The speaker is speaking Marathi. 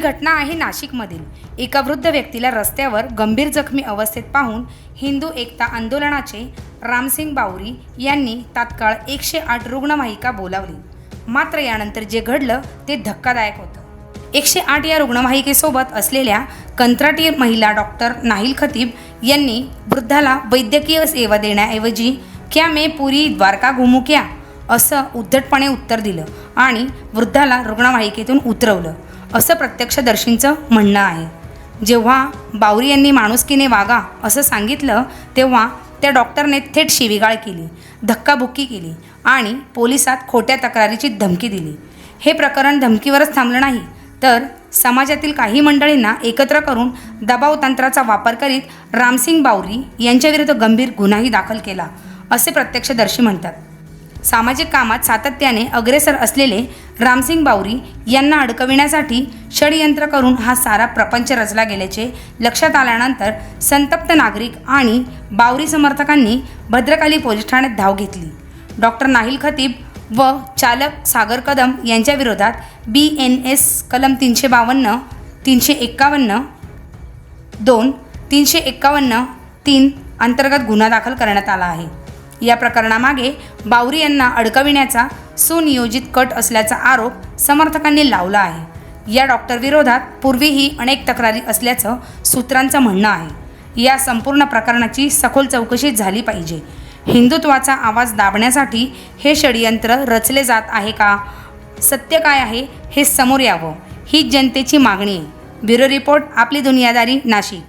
घटना आहे नाशिकमधील. एका वृद्ध व्यक्तीला रस्त्यावर गंभीर जखमी अवस्थेत पाहून हिंदू एकता आंदोलनाचे रामसिंग बावरी यांनी तात्काळ एकशे आठ रुग्णवाहिका बोलावली. मात्र यानंतर जे घडलं ते धक्कादायक होतं. एकशे आठ या रुग्णवाहिकेसोबत असलेल्या कंत्राटी महिला डॉक्टर नाहिल खतीब यांनी वृद्धाला वैद्यकीय सेवा देण्याऐवजी क्या मे पुरी द्वारका घुमू क्या असं उद्धटपणे उत्तर दिलं आणि वृद्धाला रुग्णवाहिकेतून उतरवलं. असं प्रत्यक्षदर्शींचं म्हणणं आहे. जेव्हा बावरी यांनी माणुसकीने वागा असं सांगितलं तेव्हा त्या डॉक्टरने थेट शिवीगाळ केली धक्काबुक्की केली आणि पोलिसात खोट्या तक्रारीची धमकी दिली. हे प्रकरण धमकीवरच थांबलं नाही तर समाजातील काही मंडळींना एकत्र करून दबाव तंत्राचा वापर करीत रामसिंग बावरी यांच्याविरुद्ध गंभीर गुन्हाही दाखल केला असे प्रत्यक्षदर्शी म्हणतात. सामाजिक कामात सातत्याने अग्रेसर असलेले रामसिंग बावरी यांना अडकविण्यासाठी षडयंत्र करून हा सारा प्रपंच रचला गेल्याचे लक्षात आल्यानंतर संतप्त नागरिक आणि बावरी समर्थकांनी भद्रकाली पोलीस ठाण्यात धाव घेतली. डॉक्टर नाहिल खतीब व चालक सागर कदम यांच्या विरोधात बी एन एस कलम तीनशे बावन्न तीनशे एक्कावन्न दोन तीनशे एक्कावन्न तीन अंतर्गत गुन्हा दाखल करण्यात आला आहे. या प्रकरणामागे बावरी यांना अडकविण्याचा सुनियोजित कट असल्याचा आरोप समर्थकांनी लावला आहे. या डॉक्टरविरोधात पूर्वीही अनेक तक्रारी असल्याचं सूत्रांचं म्हणणं आहे. या संपूर्ण प्रकरणाची सखोल चौकशी झाली पाहिजे. हिंदुत्वाचा आवाज दाबण्यासाठी हे षडयंत्र रचले जात आहे का? सत्य काय आहे हे समोर यावं. ही जनतेची मागणी आहे. ब्युरो रिपोर्ट आपली दुनियादारी नाशिक.